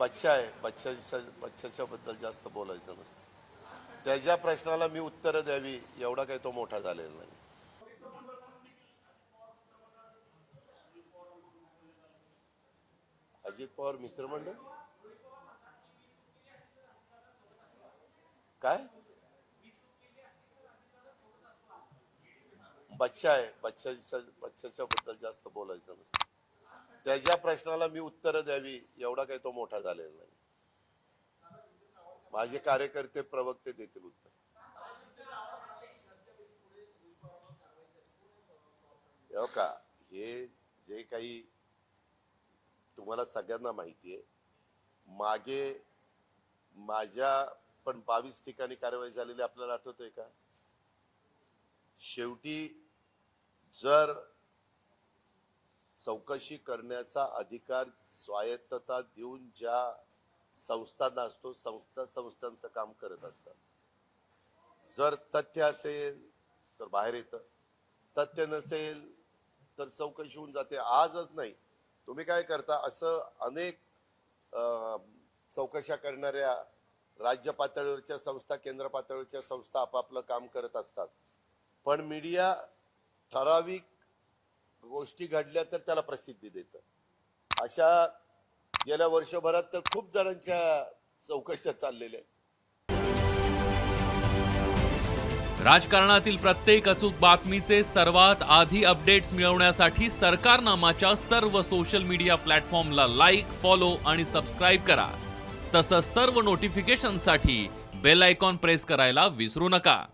बच्चा आहे बच्चाच्या बच्चाच्या बद्दल जास्त बोलायचं नसतं. त्याच्या प्रश्नाला मी उत्तरं द्यावी एवढा काही तो मोठा झालेला नाही. अजित पवार मित्रमंडळ? काय? बच्चा आहे बच्चाच्या बच्चाच्या बद्दल जास्त बोलायचं नसतं. त्याच्या प्रश्नाला मी उत्तरं द्यावी एवढा काही तो मोठा झालेला नाही. माझे कार्यकर्ते प्रवक्ते देतील उत्तर. हो का? हे जे काही तुम्हाला सगळ्यांना माहिती आहे मागे माझ्या पण बावीस ठिकाणी कारवाई झालेली आपल्याला आठवतंय का? शेवटी जर चौकशी करण्याचा अधिकार स्वायत्तता देऊन ज्या संस्थांना असतो संस्था संस्थांचं काम करत असतात. जर तथ्य असेल तर बाहेर येतं. तथ्य नसेल तर चौकशी होऊन जाते. आजच नाही. तुम्ही काय करता? असं अनेक चौकशा करणाऱ्या राज्य पातळीवरच्या संस्था केंद्र पातळीवरच्या संस्था आपापलं काम करत असतात. पण मीडिया ठराविक गोष्टी घडल्या तर त्याला प्रसिद्धी देतं. अशा गेल्या वर्षभरात तर खूप जणांच्या चौकशा चाललेल्या आहेत. राजकारणातील प्रत्येक अचूक बातमीचे सर्वात आधी अपडेट्स मिळवण्यासाठी सरकारनामाच्या सर्व सोशल मीडिया प्लॅटफॉर्मला लाईक फॉलो आणि सबस्क्राईब करा. तसंच सर्व नोटिफिकेशनसाठी बेल आयकॉन प्रेस करायला विसरू नका.